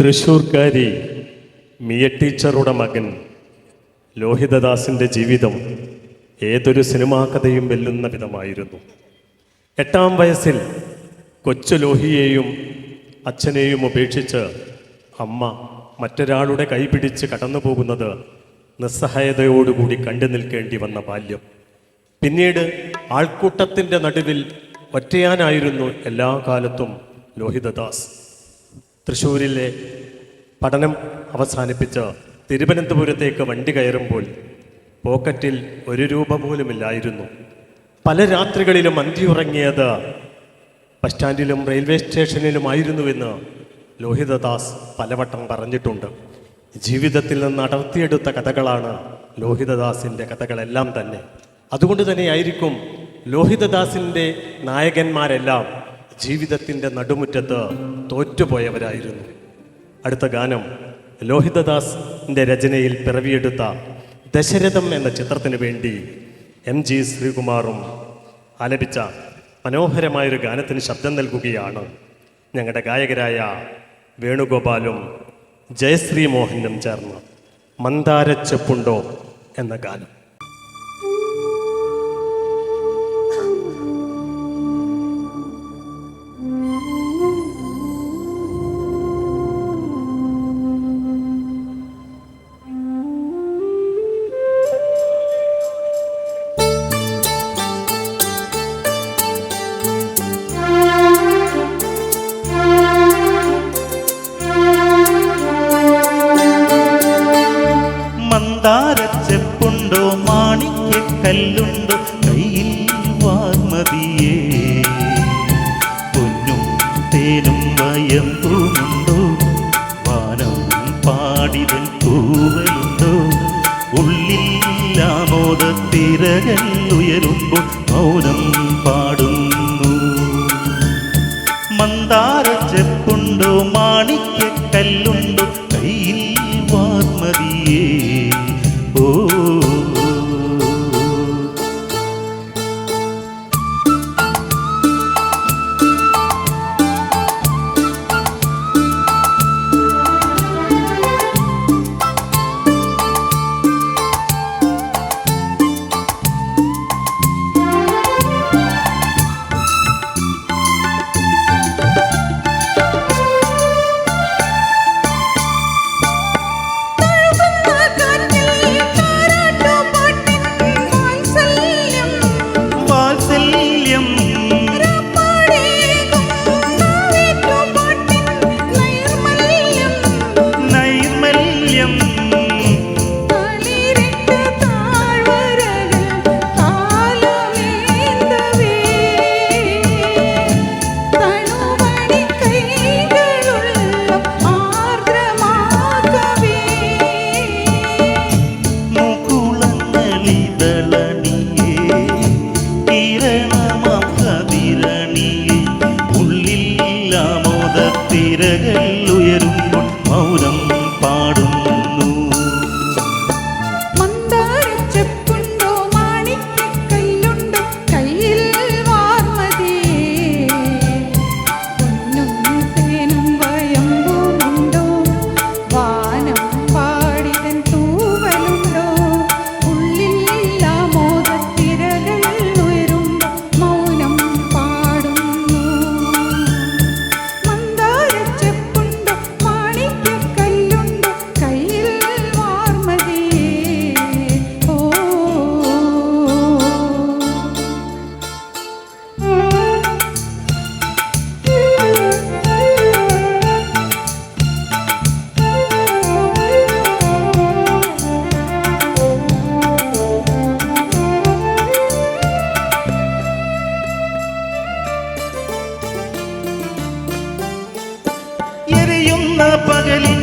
തൃശൂർക്കാരി മിയ ടീച്ചറുടെ മകൻ ലോഹിതദാസിന്റെ ജീവിതം ഏതൊരു സിനിമാ കഥയും വെല്ലുന്ന വിധമായിരുന്നു. എട്ടാം വയസ്സിൽ കൊച്ചു ലോഹിയെയും അച്ഛനെയും ഉപേക്ഷിച്ച് അമ്മ മറ്റൊരാളുടെ കൈപിടിച്ച് കടന്നു പോകുന്നത് നിസ്സഹായതയോടുകൂടി കണ്ടു നിൽക്കേണ്ടി വന്ന ബാല്യം. പിന്നീട് ആൾക്കൂട്ടത്തിന്റെ നടുവിൽ ഒറ്റയാനായിരുന്നു എല്ലാ കാലത്തും ലോഹിതദാസ്. തൃശ്ശൂരിലെ പഠനം അവസാനിപ്പിച്ച് തിരുവനന്തപുരത്തേക്ക് വണ്ടി കയറുമ്പോൾ പോക്കറ്റിൽ ഒരു രൂപ പോലുമില്ലായിരുന്നു. പല രാത്രികളിലും അന്തിയുറങ്ങിയത് ബസ് സ്റ്റാൻഡിലും റെയിൽവേ സ്റ്റേഷനിലുമായിരുന്നുവെന്ന് ലോഹിതദാസ് പലവട്ടം പറഞ്ഞിട്ടുണ്ട്. ജീവിതത്തിൽ നിന്ന് അടർത്തിയെടുത്ത കഥകളാണ് ലോഹിതദാസിന്റെ കഥകളെല്ലാം തന്നെ. അതുകൊണ്ട് തന്നെയായിരിക്കും ലോഹിതദാസിന്റെ നായകന്മാരെല്ലാം ജീവിതത്തിന്റെ നടുമുറ്റത്ത് തോറ്റുപോയവരായിരുന്നു. അടുത്ത ഗാനം ലോഹിതദാസിന്റെ രചനയിൽ പിറവിയെടുത്ത ദശരഥം എന്ന ചിത്രത്തിന് വേണ്ടി എം ജി ശ്രീകുമാറും ആലപിച്ച മനോഹരമായൊരു ഗാനത്തിന് ശബ്ദം നൽകുകയാണ് ഞങ്ങളുടെ ഗായകരായ വേണുഗോപാലും ജയശ്രീ മോഹനും ചേർന്ന് മന്ദാരച്ചെപ്പുണ്ടോ എന്ന ഗാനം. മാണിക്യക്കല്ലുണ്ടോ കയ്യിൽ വാർമതിയേ പൊന്നും തേനും വയമ്പുമുണ്ടോ വാനം പാടിതൻ പൂവലുണ്ടോ ഉള്ളിൽ ആമോദത്തിരകൾ ഉയരുമ്പോൾ മൗനം പാടുന്നു. മന്ദാരച്ചെപ്പുണ്ടോ മാണിക്യക്കല്ലുണ്ടോ കയ്യിൽ എരിയുന്ന പകലിൻ